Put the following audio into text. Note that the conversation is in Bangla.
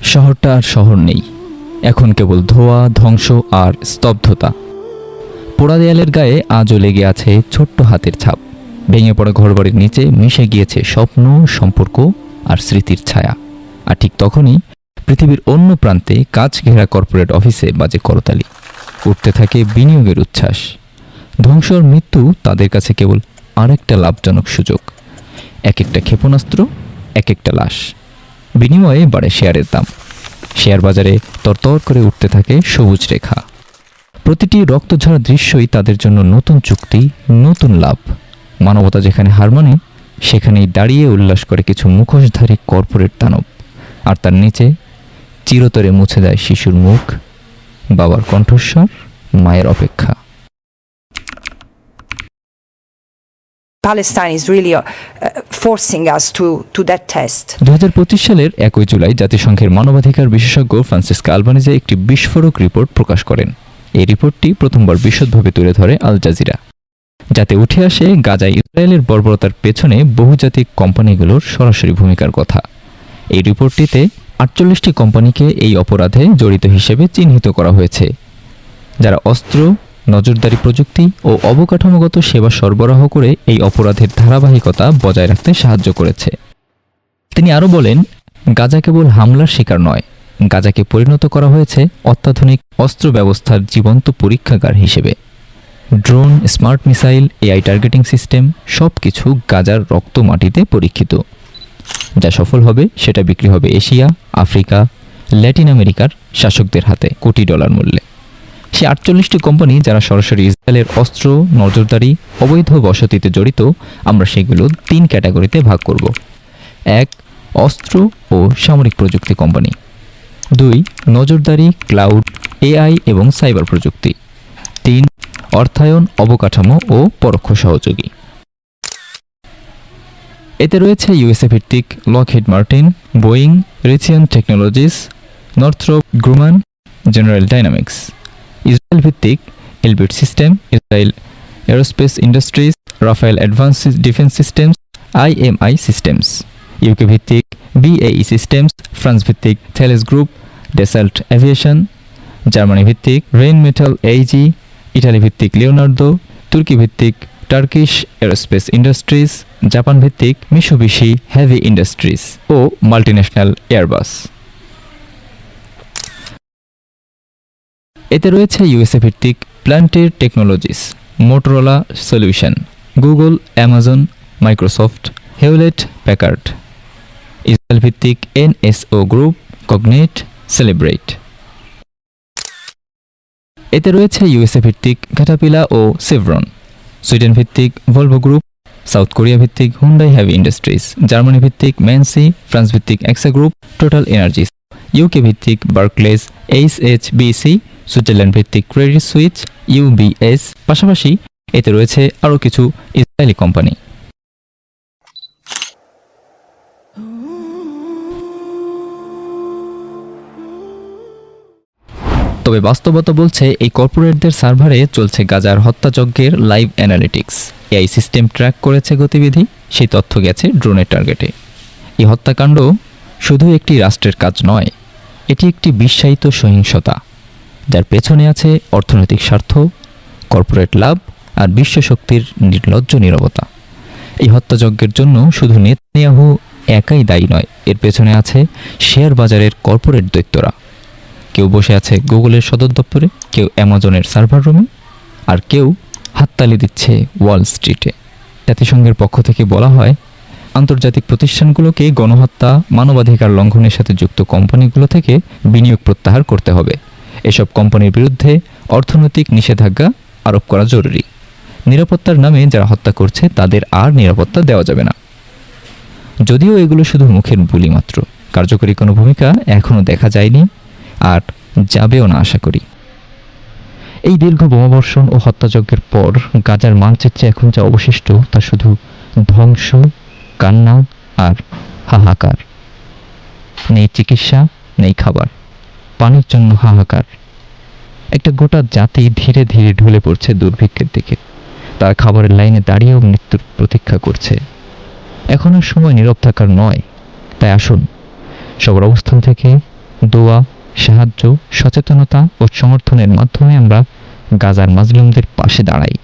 শহরটা আর শহর নেই। এখন কেবল ধোয়া, ধ্বংস আর স্তব্ধতা। পোড়া দেয়ালের গায়ে আজও লেগে আছে ছোট্ট হাতের ছাপ। ভেঙে পড়া ঘরবাড়ির নিচে মিশে গিয়েছে স্বপ্ন, সম্পর্ক আর স্মৃতির ছায়া। আর ঠিক তখনই পৃথিবীর অন্য প্রান্তে কাজ ঘেরা কর্পোরেট অফিসে বাজে করতালি। উঠতে থাকে বিনিয়োগের উচ্ছ্বাস। ধ্বংসর মৃত্যু তাদের কাছে কেবল আরেকটা লাভজনক সুযোগ। এক একটা ক্ষেপণাস্ত্র এক একটা লাশ। বিনিময়ে বাড়ে শেয়ারের দাম। শেয়ার বাজারে তরতর করে উঠতে থাকে সবুজ রেখা। প্রতিটি রক্তঝরা দৃশ্যই তাদের জন্য নতুন চুক্তি, নতুন লাভ। মানবতা যেখানে হার মানে সেখানেই দাঁড়িয়ে উল্লাস করে কিছু মুখোশধারী কর্পোরেট দানব। আর তার নিচে চিরতরে মুছে যায় শিশুর মুখ, বাবার কণ্ঠস্বর, মায়ের অপেক্ষা। 2025 সালের একই জুলাই জাতিসংঘের মানবাধিকার বিশেষজ্ঞ ফ্রান্সিসকা আলবানিজে একটি বিস্ফোরক রিপোর্ট প্রকাশ করেন। এই রিপোর্টটি প্রথমবার বিশদভাবে তুলে ধরে আল জাজিরা। যাতে উঠে আসে গাজায় ইসরায়েলের বর্বরতার পেছনে বহুজাতিক কোম্পানিগুলোর সরাসরি ভূমিকার কথা। এই রিপোর্টটিতে আটচল্লিশটি কোম্পানিকে এই অপরাধে জড়িত হিসেবে চিহ্নিত করা হয়েছে। যারা অস্ত্র নজরদারি প্রযুক্তি ও অবকাঠামোগত সেবা সরবরাহ করে এই অপরাধের ধারাবাহিকতা বজায় রাখতে সাহায্য করেছে। তিনি আরও বলেন, গাজা কেবল হামলার শিকার নয়, গাজাকে পরিণত করা হয়েছে অত্যাধুনিক অস্ত্র ব্যবস্থার জীবন্ত পরীক্ষাগার হিসেবে। Drone, smart missile, AI targeting system সব কিছু গাজার রক্ত মাটিতে পরীক্ষিত। যা সফল হবে সেটা বিক্রি হবে এশিয়া, আফ্রিকা, ল্যাটিন আমেরিকার শাসকদের হাতে কোটি ডলার মূল্যে। সে আটচল্লিশটি কোম্পানি যারা সরাসরি ইসরায়েলের অস্ত্র, নজরদারি, অবৈধ বসতিতে জড়িত, আমরা সেগুলো তিন ক্যাটাগরিতে ভাগ করব। এক, অস্ত্র ও সামরিক প্রযুক্তি কোম্পানি। দুই, নজরদারি, ক্লাউড, এআই এবং সাইবার প্রযুক্তি। তিন, অর্থায়ন, অবকাঠামো ও পরোক্ষ সহযোগী। এতে রয়েছে ইউএসএ ভিত্তিক Lockheed Martin, Boeing, Raytheon Technologies, Northrop, Grumman, General Dynamics. Israel ভিত্তিক Elbit System, Israel Aerospace Industries, Rafael Advance Defence Systems, IMI Systems. UK ভিত্তিক বিএই সিস্টেমস, ফ্রান্স ভিত্তিক Thales Group, Dassault Aviation. Germany ভিত্তিক রেইন মেটাল এইজি ইটালি ভিত্তিক লিওনার্দো, তুর্কি ভিত্তিক টার্কিশ এরোস্পেস ইন্ডাস্ট্রিজ, জাপান ভিত্তিক মিশুবিশি হেভি ইন্ডাস্ট্রিজ ও মাল্টিন্যাশনাল এয়ারবাস। এতে রয়েছে ইউএসএ ভিত্তিক প্ল্যান্টের Technologies Motorola Solution Google Amazon Microsoft Hewlett Packard Israel ভিত্তিক এনএসও গ্রুপ কগনেট সেলিব্রেট এতে রয়েছে ইউএসএ ভিত্তিক ঘাটাপিলা ও সেভরন সুইডেন ভিত্তিক ভলভো গ্রুপ সাউথ কোরিয়া ভিত্তিক হুন্ডাই হ্যাভি ইন্ডাস্ট্রিজ জার্মানি ভিত্তিক ম্যানসি ফ্রান্স ভিত্তিক AXA Group Total Energies UK ভিত্তিক Barclays H H BC Switzerland ভিত্তিক ক্রেডিট সুইচ ইউবিএস পাশাপাশি এতে রয়েছে আরও কিছু ইসরায়েলি কোম্পানি। তবে বাস্তবতা বলছে এই কর্পোরেটদের সার্ভারে চলছে গাজার হত্যাযজ্ঞের live analytics. AI system track করেছে গতিবিধি, সেই তথ্য গেছে ড্রোনের টার্গেটে। এই হত্যাকাণ্ড শুধু একটি রাষ্ট্রের কাজ নয়, এটি একটি বিশ্বায়িত সহিংসতা। যার পেছনে আছে অর্থনৈতিক স্বার্থ, কর্পোরেট লাভ আর বিশ্বশক্তির নির্লজ্জ নীরবতা। এই হত্যাযজ্ঞের জন্য শুধু নেতানিয়াহু একাই দায়ী নয়, এর পেছনে আছে শেয়ার বাজারের কর্পোরেট দৈত্যরা। কেউ বসে আছে গুগলের সদর দপ্তরে, কেউ অ্যামাজনের সার্ভার রুমে, আর কেউ হাততালি দিচ্ছে ওয়াল স্ট্রিটে। জাতিসংঘের পক্ষ থেকে বলা হয়, আন্তর্জাতিক প্রতিষ্ঠানগুলোকে গণহত্যা, মানবাধিকার লঙ্ঘনের সাথে যুক্ত কোম্পানিগুলো থেকে বিনিয়োগ প্রত্যাহার করতে হবে। এসব কোম্পানির বিরুদ্ধে অর্থনৈতিক নিষেধাজ্ঞা আরোপ করা জরুরি। নিরাপত্তার নামে যারা হত্যা করছে, তাদের আর নিরাপত্তা দেওয়া যাবে না। যদিও এগুলো শুধু মুখের বুলি মাত্র, কার্যকরী কোনো ভূমিকা এখনও দেখা যায়নি আর যাবেও না, আশা করি। এই দীর্ঘ বোমাবর্ষণ ও হত্যাযজ্ঞের পর গাজার মানচিত্রে এখন যা অবশিষ্ট, তা শুধু ধ্বংস, কান্না আর হাহাকার। নেই চিকিৎসা, নেই খাবার। পানির জন্য হাহাকার। একটা গোটা জাতি ধীরে ধীরে ঢলে পড়ছে দুর্ভিক্ষের দিকে। তার খাবারের লাইনে দাঁড়িয়েও মৃত্যুর প্রতীক্ষা করছে। এখন আর সময় নীরব থাকার নয়। তাই আসুন, সবার অবস্থান থেকে দোয়া, সাহায্য, সচেতনতা ও সমর্থনের মাধ্যমে আমরা গাজার মাজলুমদের পাশে দাঁড়াই।